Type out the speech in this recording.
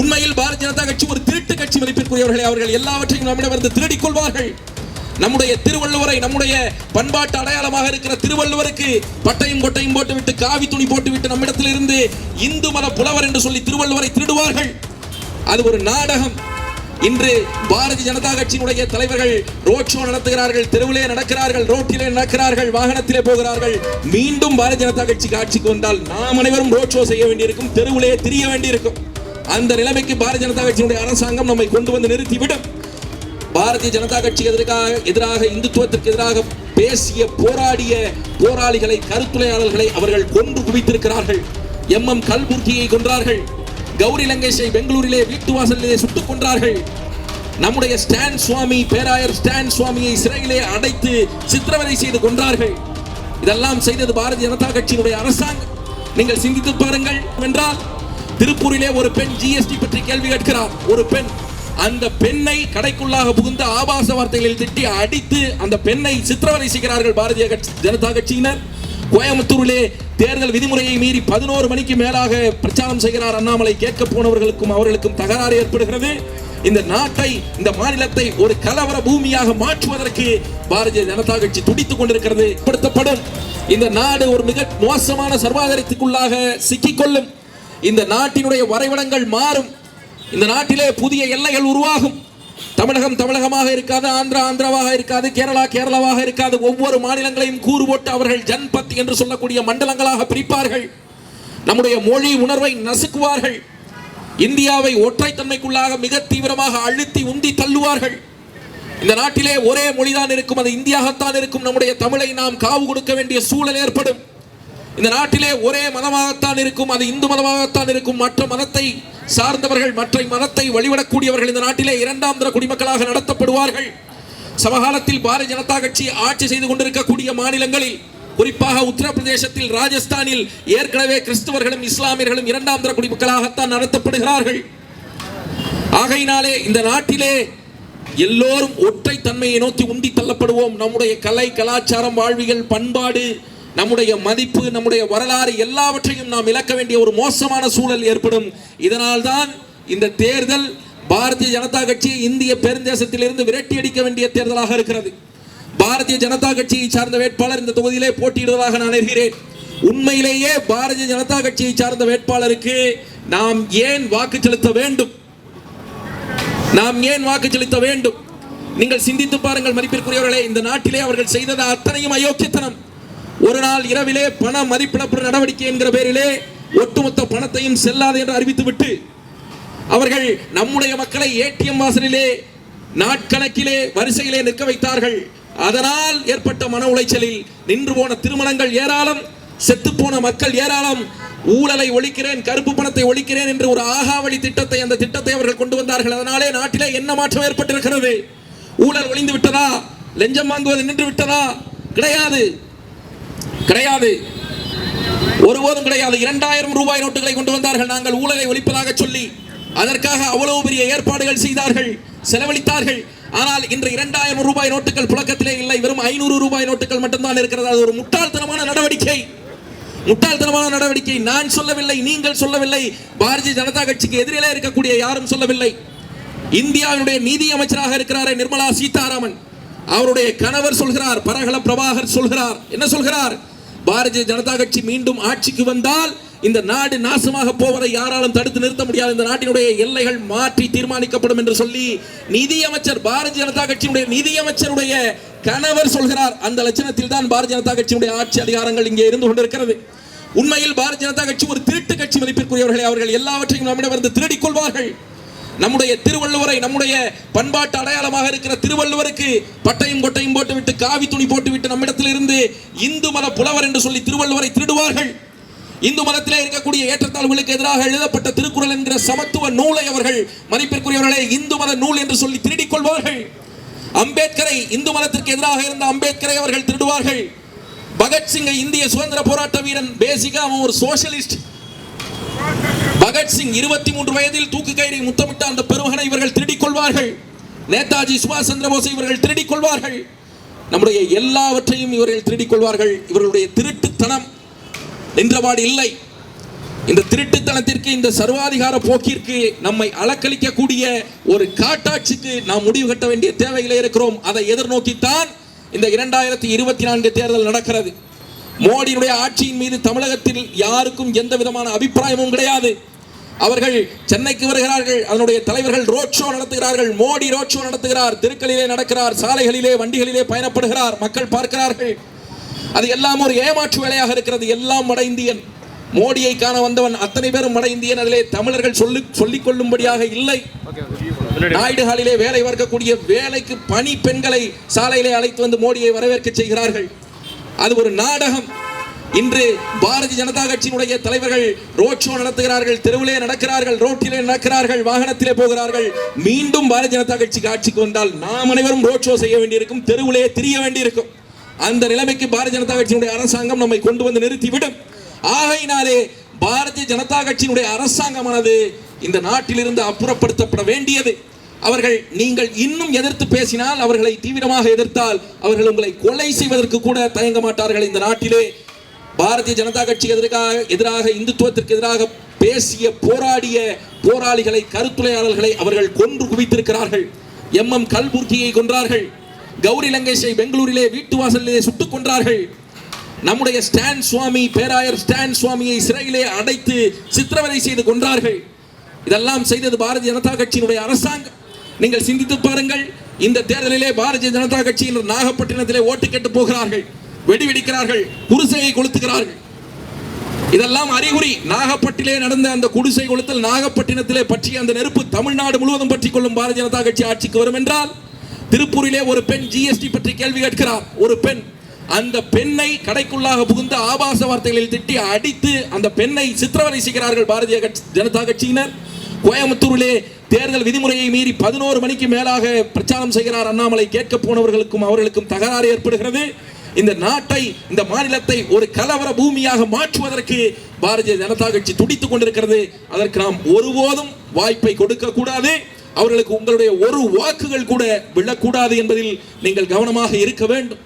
உண்மையில் பாரதிய ஜனதா கட்சி ஒரு திருட்டு கட்சி மதிப்பிற்குரியவர்களை அவர்கள் எல்லாவற்றையும் நம்மிடமிருந்து திருடிக் கொள்வார்கள். நம்முடைய திருவள்ளுவரை நம்முடைய பண்பாட்டு அடையாளமாக இருக்கிற திருவள்ளுவருக்கு பட்டையும் கொட்டையும் போட்டுவிட்டு காவி துணி போட்டுவிட்டு நம்மிடத்தில் இருந்து இந்து மத புலவர் என்று சொல்லி திருவள்ளுவரை திருடுவார்கள். அது ஒரு நாடகம். இன்று பாரதிய ஜனதா கட்சியினுடைய தலைவர்கள் ரோட் ஷோ நடத்துகிறார்கள் தெருவிலே நடக்கிறார்கள் ரோட்டிலே நடக்கிறார்கள் வாகனத்திலே போகிறார்கள். மீண்டும் பாரதிய ஜனதா கட்சி காட்சிக்கு வந்தால் நாம் அனைவரும் ரோட் ஷோ செய்ய வேண்டியிருக்கும் தெருவிலே திரிய வேண்டியிருக்கும். அந்த நிலைமைக்கு பாரதிய ஜனதா கட்சியினுடைய அரசாங்கம் நம்மை கொண்டு வந்து நிறுத்திவிடும். பாரதிய ஜனதா கட்சி எதிராக எதிராக இந்துத்துவத்திற்கு எதிராக பேசிய போராடிய போராளிகளை கருத்துரையாளர்களை அவர்கள் கொன்று குவித்திருக்கிறார்கள். எம் எம் கல்புர்கியை கொன்றார்கள். கௌரி லங்கேஷை பெங்களூரிலே வீட்டு வாசலிலே சுட்டுக் கொன்றார்கள். நம்முடைய ஸ்டான் சுவாமி பேராயர் ஸ்டான் சுவாமியை சிறையிலே அடைத்து சித்திரவதை செய்து கொன்றார்கள். இதெல்லாம் செய்தது பாரதிய ஜனதா கட்சியினுடைய அரசாங்கம். நீங்கள் சிந்தித்து பாருங்கள். என்றால் திருப்பூரிலே ஒரு பெண் ஜிஎஸ்டி பற்றி கேள்வி கேட்கிறார் ஒரு பெண் அந்த பெண்ணை கடைக்குள்ளாக புகுந்த ஆபாச வார்த்தைகளில் திட்டி அடித்து அந்த பெண்ணை சித்திரவதை செய்கிறார்கள் பாரதிய ஜனதா கட்சியினர். கோயம்புத்தூரிலே தேர்தல் விதிமுறையை மீறி பதினோரு மணிக்கு மேலாக பிரச்சாரம் செய்கிறார் அண்ணாமலை. கேட்க போனவர்களுக்கும் அவர்களுக்கும் தகராறு ஏற்படுகிறது. இந்த நாட்டை இந்த மாநிலத்தை ஒரு கலவர பூமியாக மாற்றுவதற்கு பாரதிய ஜனதா கட்சி துடித்துக் கொண்டிருக்கிறது. படுத்தப்படும் இந்த நாடு ஒரு மிக மோசமான சர்வாதாரத்துக்குள்ளாக சிக்கிக்கொள்ளும் இந்த நாட்டினுடைய வரைபடங்கள் மாறும். இந்த நாட்டிலே புதிய எல்லைகள் உருவாகும். தமிழகம் தமிழகமாக இருக்காது ஆந்திரா ஆந்திராவாக இருக்காது கேரளா கேரளாவாக இருக்காது. ஒவ்வொரு மாநிலங்களையும் கூறு போட்டு அவர்கள் ஜன்பத் என்று சொல்லக்கூடிய மண்டலங்களாக பிரிப்பார்கள். நம்முடைய மொழி உணர்வை நசுக்குவார்கள். இந்தியாவை ஒற்றைத்தன்மைக்குள்ளாக மிக தீவிரமாக அழுத்தி உந்தி தள்ளுவார்கள். இந்த நாட்டிலே ஒரே மொழிதான் இருக்கும் அது இந்தியாகத்தான் இருக்கும். நம்முடைய தமிழை நாம் காவு கொடுக்க வேண்டிய சூழல் ஏற்படும். இந்த நாட்டிலே ஒரே மதமாகத்தான் இருக்கும் அது இந்து மதமாகத்தான் இருக்கும். மற்ற மதத்தை சார்ந்தவர்கள் மற்ற மதத்தை வழிபடக்கூடியவர்கள் இந்த நாட்டிலே இரண்டாம் தர குடிமக்களாக நடத்தப்படுவார்கள். சமகாலத்தில் பாரதிய ஜனதா கட்சி ஆட்சி செய்து கொண்டிருக்கக்கூடிய மாநிலங்களில் குறிப்பாக உத்தரப்பிரதேசத்தில் ராஜஸ்தானில் ஏற்கனவே கிறிஸ்தவர்களும் இஸ்லாமியர்களும் இரண்டாம் தர குடிமக்களாகத்தான் நடத்தப்படுகிறார்கள். ஆகையினாலே இந்த நாட்டிலே எல்லோரும் ஒற்றை தன்மையை நோக்கி உந்தி தள்ளப்படுவோம். நம்முடைய கலை கலாச்சாரம் வாழ்வியல் பண்பாடு நம்முடைய மதிப்பு நம்முடைய வரலாறு எல்லாவற்றையும் நாம் இழக்க வேண்டிய ஒரு மோசமான சூழல் ஏற்படும். இதனால்தான் இந்த தேர்தல் பாரதிய ஜனதா கட்சி இந்திய பெருந்தேசத்திலிருந்து விரட்டி அடிக்க வேண்டிய தேர்தலாக இருக்கிறது. பாரதிய ஜனதா கட்சியை சார்ந்த வேட்பாளர் இந்த தொகுதியிலே போட்டியிடுவதாக நான் அறிகிறேன். உண்மையிலேயே பாரதிய ஜனதா கட்சியை சார்ந்த வேட்பாளருக்கு நாம் ஏன் வாக்கு செலுத்த வேண்டும்? நாம் ஏன் வாக்கு செலுத்த வேண்டும்? நீங்கள் சிந்தித்து பாருங்கள் மதிப்பிற்குரியவர்களே இந்த நாட்டிலே அவர்கள் செய்தது அத்தனையும் அயோக்கியத்தனம். ஒரு நாள் இரவிலே பண மதிப்பிழப்பு நடவடிக்கை என்கிற பேரிலே ஒட்டுமொத்த பணத்தையும் செல்லாது என்று அறிவித்துவிட்டு அவர்கள் நம்முடைய மக்களை ஏடிஎம் வாசலிலே நாட்கணக்கிலே வரிசையிலே நிற்க வைத்தார்கள். அதனால் ஏற்பட்ட மன உளைச்சலில் நின்று போன திருமணங்கள் ஏராளம் செத்துப்போன மக்கள் ஏராளம். ஊழலை ஒழிக்கிறேன் கருப்பு பணத்தை ஒழிக்கிறேன் என்று ஒரு ஆகாவளி திட்டத்தை அந்த திட்டத்தை அவர்கள் கொண்டு வந்தார்கள். அதனாலே நாட்டிலே என்ன மாற்றம் ஏற்பட்டிருக்கிறது? ஊழல் ஒளிந்து விட்டதா? லஞ்சம் வாங்குவது நின்று விட்டதா? கிடையாது. கிடையாது. ஒருபோதும் கிடையாது. இரண்டாயிரம் ரூபாய் நோட்டுகளை கொண்டு வந்தார்கள். நாங்கள் ஊழலை ஒழிப்பதாக சொல்லி அதற்காக அவ்வளவு பெரிய ஏற்பாடுகள் செய்தார்கள் செலவழித்தார்கள். ஆனால் இன்று இரண்டாயிரம் ரூபாய் நோட்டுகள் புழக்கத்திலே இல்லை. வெறும் ஐநூறு ரூபாய் நோட்டுகள் மட்டும்தான் இருக்கிறது. அது ஒரு முட்டாள்தனமான நடவடிக்கை. முட்டாள்தனமான நடவடிக்கை. நான் சொல்லவில்லை நீங்கள் சொல்லவில்லை. பாரதிய ஜனதா கட்சிக்கு எதிரிலே இருக்கக்கூடிய யாரும் சொல்லவில்லை. இந்தியாவினுடைய நிதி அமைச்சராக இருக்கிறாரே நிர்மலா சீதாராமன். அவருடைய கணவர் சொல்கிறார் பரகல பிரபாகர் சொல்கிறார். என்ன சொல்கிறார்? பாரதிய ஜனதா கட்சி மீண்டும் ஆட்சிக்கு வந்தால் இந்த நாடு நாசமாக போவதை யாராலும் தடுத்து நிறுத்த முடியாது. இந்த நாட்டினுடைய எல்லைகள் மாற்றி தீர்மானிக்கப்படும் என்று சொல்லி நிதியமைச்சர் பாரதிய ஜனதா கட்சியினுடைய நிதியமைச்சருடைய கணவர் சொல்கிறார். அந்த லட்சணத்தில் தான் பாரதிய ஜனதா கட்சியினுடைய ஆட்சி அதிகாரங்கள் இங்கே இருந்து கொண்டிருக்கிறது. உண்மையில் பாரதிய ஜனதா கட்சி ஒரு திருட்டு கட்சி மதிப்பிற்குரியவர்களை அவர்கள் எல்லாவற்றையும் நம்மிடமிருந்து திருடிக் கொள்வார்கள். நம்முடைய திருவள்ளுவரை நம்முடைய பண்பாட்டு அடையாளமாக இருக்கிற திருவள்ளுவருக்கு பட்டையும் கொட்டையும் போட்டுவிட்டு காவி துணி போட்டுவிட்டு நம்மிடத்தில் இருந்து இந்து மத புலவர் என்று சொல்லி திருவள்ளுவரை திருடுவார்கள். இந்து மதத்திலே இருக்கக்கூடிய ஏற்றத்தாழ்வுகளுக்கு எதிராக எழுதப்பட்ட திருக்குறள் என்கிற சமத்துவ நூலை அவர்கள் மதிப்பிற்குரியவர்களே இந்து மத நூல் என்று சொல்லி திருடிக் கொள்வார்கள். அம்பேத்கரை இந்து மதத்திற்கு எதிராக இருந்த அம்பேத்கரை அவர்கள் திருடுவார்கள். பகத்சிங்கை இந்திய சுதந்திர போராட்ட வீரன் பேசிக்கா அவன் ஒரு சோசியலிஸ்ட் பகத்சிங் இருபத்தி மூன்று வயதில் தூக்கு கயிறை முத்தமிட்ட அந்த பெருமகனை இவர்கள் திருடிக் கொள்வார்கள். நேதாஜி சுபாஷ் சந்திர போஸை இவர்கள் திருடிக் கொள்வார்கள். நம்முடைய எல்லாவற்றையும் இவர்கள் திருடிக் கொள்வார்கள். இவர்களுடைய திருட்டுத்தனம் நின்றபாடு இல்லை. இந்த திருட்டுத்தனத்திற்கு இந்த சர்வாதிகார போக்கிற்கு நம்மை அலக்களிக்கக்கூடிய ஒரு காட்டாட்சிக்கு நாம் முடிவு கட்ட வேண்டிய தேவைகளை இருக்கிறோம். அதை எதிர்நோக்கித்தான் இந்த இரண்டாயிரத்தி இருபத்தி நான்கு தேர்தல் நடக்கிறது. மோடியினுடைய ஆட்சியின் மீது தமிழகத்தில் யாருக்கும் எந்த விதமான அபிப்பிராயமும் கிடையாது. அவர்கள் சென்னைக்கு வருகிறார்கள். அதனுடைய தலைவர்கள் ரோட் ஷோ நடத்துகிறார்கள். மோடி ரோட் ஷோ நடத்துகிறார். தெருக்களிலே நடக்கிறார். சாலைகளிலே வண்டிகளிலே பயணப்படுகிறார். மக்கள் பார்க்கிறார்கள். அது எல்லாம் ஒரு ஏமாற்று வேலையாக இருக்கிறது. எல்லாம் வட இந்தியன். மோடியை காண வந்தவன் அத்தனை பேரும் வட இந்தியன். அதிலே தமிழர்கள் சொல்லி சொல்லிக் கொள்ளும்படியாக இல்லை. நாயுடு ஹாலிலே வேலை பார்க்கக்கூடிய வேலைக்கு பணி பெண்களை சாலையிலே அழைத்து வந்து மோடியை வரவேற்க செய்கிறார்கள். அது ஒரு நாடகம். இன்று பாரதிய ஜனதா கட்சியினுடைய தலைவர்கள் ரோட் ஷோ நடத்துகிறார்கள் தெருவிலே நடக்கிறார்கள் ரோட்டிலே நடக்கிறார்கள் வாகனத்திலே போகிறார்கள். மீண்டும் பாரதிய ஜனதா கட்சிக்கு ஆட்சிக்கு வந்தால் நாம் அனைவரும் ரோட் ஷோ செய்ய வேண்டியிருக்கும் தெருவிலே திரிய வேண்டியிருக்கும். அந்த நிலைமைக்கு பாரதிய ஜனதா கட்சியினுடைய அரசாங்கம் நம்மை கொண்டு வந்து நிறுத்திவிடும். ஆகையினாலே பாரதிய ஜனதா கட்சியினுடைய அரசாங்கமானது இந்த நாட்டிலிருந்து அப்புறப்படுத்தப்பட வேண்டியது. அவர்கள் நீங்கள் இன்னும் எதிர்த்து பேசினால் அவர்களை தீவிரமாக எதிர்த்தால் அவர்கள் உங்களை கொலை செய்வதற்கு கூட தயங்க மாட்டார்கள் இந்த நாட்டிலே. பாரதிய ஜனதா கட்சி எதிராக எதிராக இந்துத்துவத்திற்கு எதிராக பேசிய போராடிய போராளிகளை கருத்துரையாளர்களை அவர்கள் கொன்று குவித்திருக்கிறார்கள். எம். எம். கல்புர்கியை கொன்றார்கள். கௌரி லங்கேஷை பெங்களூரிலே வீட்டு வாசலிலே சுட்டுக் கொன்றார்கள். நம்முடைய ஸ்டான் சுவாமி பேராயர் ஸ்டான் சுவாமியை சிறையிலே அடைத்து சித்திரவதை செய்து கொன்றார்கள். இதெல்லாம் செய்தது பாரதிய ஜனதா கட்சியினுடைய அரசாங்கம். நீங்கள் சிந்தித்து பாருங்கள் இந்த தேர்தலிலே பாரதிய ஜனதா கட்சியினர் நாகப்பட்டினத்திலே ஓட்டு கேட்டு போகிறார்கள். வெடி வெடிக்கிறார்கள் குடிசையை கொளுத்துகிறார்கள். இதெல்லாம் அறிகுறி நாகப்பட்டிலே நடந்த அந்த குடிசை கொளுத்தல் நாகப்பட்டினத்திலே பற்றி அந்த நெருப்பு தமிழ்நாடு முழுவதும் பற்றி கொள்ளும் பாரதிய ஜனதா கட்சி ஆட்சிக்கு வரும் என்றால் திருப்பூரிலே ஒரு பெண் ஜிஎஸ்டி பற்றி கேள்வி கேட்கிறார். ஒரு பெண். அந்த பெண்ணை கடைக்குள்ளாக புகுந்த ஆபாச வார்த்தைகளில் திட்டி அடித்து அந்த பெண்ணை சித்திரவதை செய்கிறார்கள் பாரதிய கட்சி ஜனதா கட்சியினர். கோயம்புத்தூரிலே தேர்தல் விதிமுறையை மீறி பதினோரு மணிக்கு மேலாக பிரச்சாரம் செய்கிறார் அண்ணாமலை. கேட்க போனவர்களுக்கும் அவர்களுக்கும் தகராறு ஏற்படுகிறது. இந்த நாட்டை இந்த மாநிலத்தை ஒரு கலவர பூமியாக மாற்றுவதற்கு பாரதிய ஜனதா கட்சி துடித்துக் கொண்டிருக்கிறது. அதற்கு நாம் ஒருபோதும் வாய்ப்பை கொடுக்க கூடாது. அவர்களுக்கு உங்களுடைய ஒரு வாக்குகள் கூட விழக்கூடாது என்பதில் நீங்கள் கவனமாக இருக்க வேண்டும்.